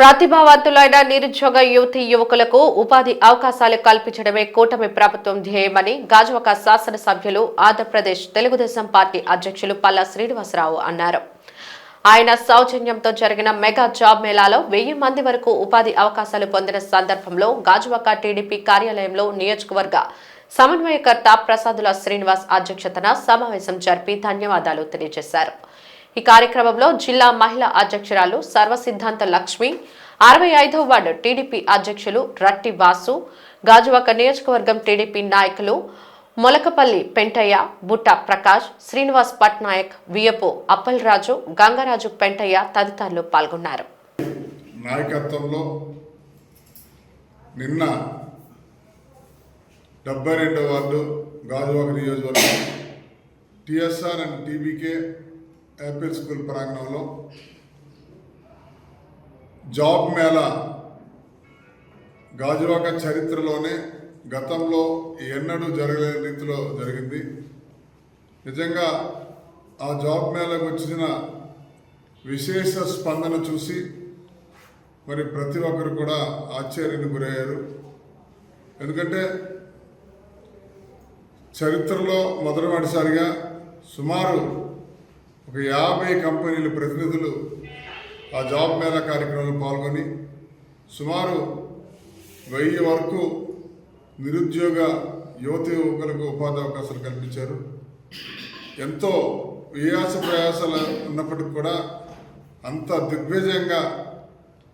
ప్రతిభావంతులైన నిరుద్యోగ యువతి యువకులకు ఉపాధి అవకాశాలు కల్పించడమే కూటమి ప్రభుత్వం ధ్యేయమని గాజువాక శాసనసభ్యులు ఆంధ్రప్రదేశ్ తెలుగుదేశం పార్టీ అధ్యక్షులు పల్లా శ్రీనివాసరావు అన్నారు. ఆయన సౌజన్యంతో జరిగిన మెగా జాబ్ మేళాలో వెయ్యి మంది వరకు ఉపాధి అవకాశాలు పొందిన సందర్భంలో గాజువాక టీడీపీ కార్యాలయంలో నియోజకవర్గ సమన్వయకర్త ప్రసాదుల శ్రీనివాస్ అధ్యక్షతన సమావేశం జరిపి ధన్యవాదాలు తెలియజేశారు. ఈ కార్యక్రమంలో జిల్లా మహిళా అధ్యక్షురాలు సర్వసిద్ధాంత లక్ష్మి అరవై ఐదవ వార్డు టీడీపీ అధ్యక్షులు రట్టి వాసు గాజువాక నియోజకవర్గం టీడీపీ నాయకులు మొలకపల్లి పెంటయ్య బుట్ట ప్రకాష్ శ్రీనివాస్ పట్నాయక్ వియపు అప్పలరాజు గంగరాజు పెంటయ్య తదితరులు పాల్గొన్నారు. నాయకత్వంలో నిన్న డెబ్బై రెండో వార్డు గాజువాక నియోజకవర్గం TSR and TBK apple school ప్రాంగణంలో జాబ్ మేళా గాజువాక చరిత్రలోనే గతంలో ఎన్నడూ జరగలేని రీతిలో జరిగింది. నిజంగా ఆ జాబ్ మేళకు వచ్చిన విశేష స్పందన చూసి మరి ప్రతి ఒక్కరు కూడా ఆశ్చర్యానికి గురయ్యారు. ఎందుకంటే చరిత్రలో మొదటిసారిగా సుమారు ఒక యాభై కంపెనీల ప్రతినిధులు ఆ జాబ్ మేళా కార్యక్రమంలో పాల్గొని సుమారు వెయ్యి వరకు నిరుద్యోగ యువతి యువకులకు ఉపాధి అవకాశాలు కల్పించారు. ఎంతో వియాస ప్రయాసాలు ఉన్నప్పటికీ కూడా అంత దిగ్విజయంగా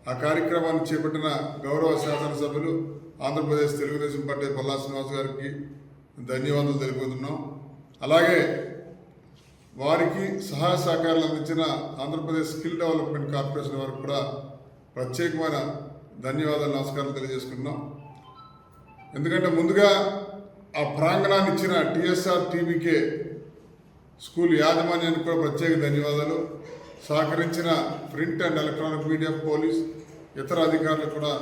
ఆ కార్యక్రమాన్ని చేపట్టిన గౌరవ శాసనసభ్యులు ఆంధ్రప్రదేశ్ తెలుగుదేశం పార్టీ పల్లా శ్రీనివాస్ గారికి ధన్యవాదాలు తెలుపుతున్నాం అలాగే వారికి సహాయ సహకారాలు అందించిన ఆంధ్రప్రదేశ్ స్కిల్ డెవలప్మెంట్ కార్పొరేషన్ వారికి కూడా ప్రత్యేకమైన ధన్యవాదాలు నమస్కారాలు తెలియజేసుకున్నాం ఎందుకంటే ముందుగా ఆ ప్రాంగణాన్ని ఇచ్చిన టీఎస్ఆర్ టీవీకే స్కూల్ యాజమాన్యానికి కూడా ప్రత్యేక ధన్యవాదాలు. సహకరించిన print and electronic media police ఇతర అధికారులకు కూడా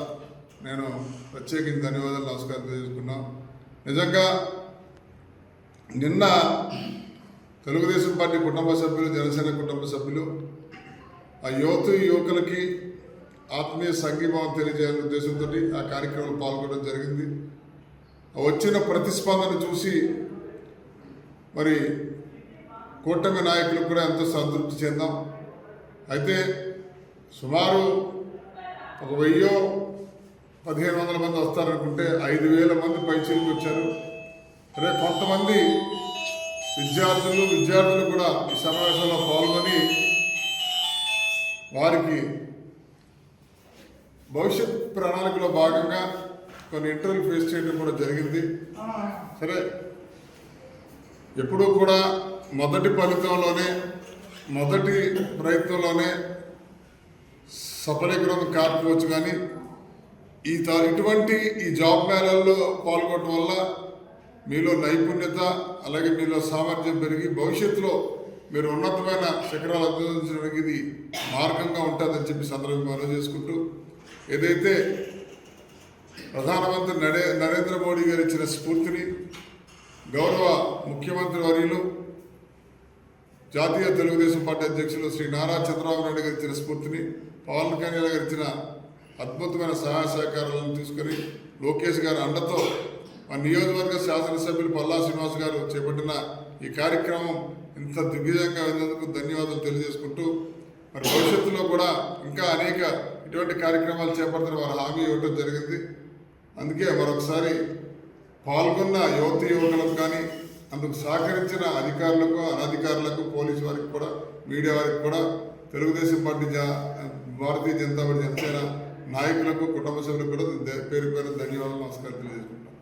నేను ప్రత్యేకించి ధన్యవాదాలు నమస్కారం తెలియజేసుకున్నాం నిజంగా నిన్న తెలుగుదేశం పార్టీ కుటుంబ సభ్యులు జనసేన కుటుంబ సభ్యులు ఆ యువత యువకులకి ఆత్మీయ సంఘీభావం తెలియజేయాలనే ఉద్దేశంతో ఆ కార్యక్రమంలో పాల్గొనడం జరిగింది. వచ్చిన ప్రతిస్పందన చూసి మరి కూటమి నాయకులకు కూడా ఎంతో సంతృప్తి చెందాం. అయితే సుమారు ఒక వెయ్యో పదిహేను వందల మంది వస్తారనుకుంటే ఐదు వేల మంది పైచీలకు వచ్చారు అదే కొంతమంది విద్యార్థులు విద్యార్థులు కూడా ఈ సమావేశంలో పాల్గొని వారికి భవిష్యత్ ప్రణాళికలో భాగంగా కొన్ని ఇంటర్వ్యూ ఫేస్ చేయడం కూడా జరిగింది. సరే ఎప్పుడూ కూడా మొదటి ఫలితంలోనే మొదటి ప్రయత్నంలోనే సఫలీకృతం కాకపోవచ్చు కానీ ఈ ఇటువంటి ఈ జాబ్ మేళల్లో పాల్గొనడం వల్ల మీలో నైపుణ్యత అలాగే మీలో సామర్థ్యం పెరిగి భవిష్యత్తులో మీరు ఉన్నతమైన శిఖరాలు అధిరోహించడానికి ఇది మార్గంగా ఉంటుందని చెప్పి సందర్భంగా మనం చేసుకుంటూ ఏదైతే ప్రధానమంత్రి నరే నరేంద్ర మోడీ గారు ఇచ్చిన స్ఫూర్తిని గౌరవ ముఖ్యమంత్రి వర్యులు జాతీయ తెలుగుదేశం పార్టీ అధ్యక్షులు శ్రీ నారా చంద్రబాబు నాయుడు గారు ఇచ్చిన స్ఫూర్తిని పవన్ కళ్యాణ్ గారు ఇచ్చిన అద్భుతమైన సహాయ సహకారాలను తీసుకొని లోకేష్ గారి అండతో మా నియోజకవర్గ శాసనసభ్యులు పల్లా శ్రీనివాస్ గారు చేపట్టిన ఈ కార్యక్రమం ఇంత దిగ్విజయంగా అయినందుకు ధన్యవాదాలు తెలియజేసుకుంటూ మరి భవిష్యత్తులో కూడా ఇంకా అనేక ఇటువంటి కార్యక్రమాలు చేపడతారు వారు హామీ ఇవ్వడం జరిగింది. అందుకే మరొకసారి పాల్గొన్న యువతి యువకులకు కానీ అందుకు సహకరించిన అధికారులకు అనధికారులకు పోలీసు వారికి కూడా మీడియా వారికి కూడా తెలుగుదేశం పార్టీ జా భారతీయ జనతా పార్టీ జనసేన నాయకులకు కుటుంబ సభ్యులకు కూడా పేరు పేరు ధన్యవాదాలు నమస్కారం తెలియజేస్తున్నాను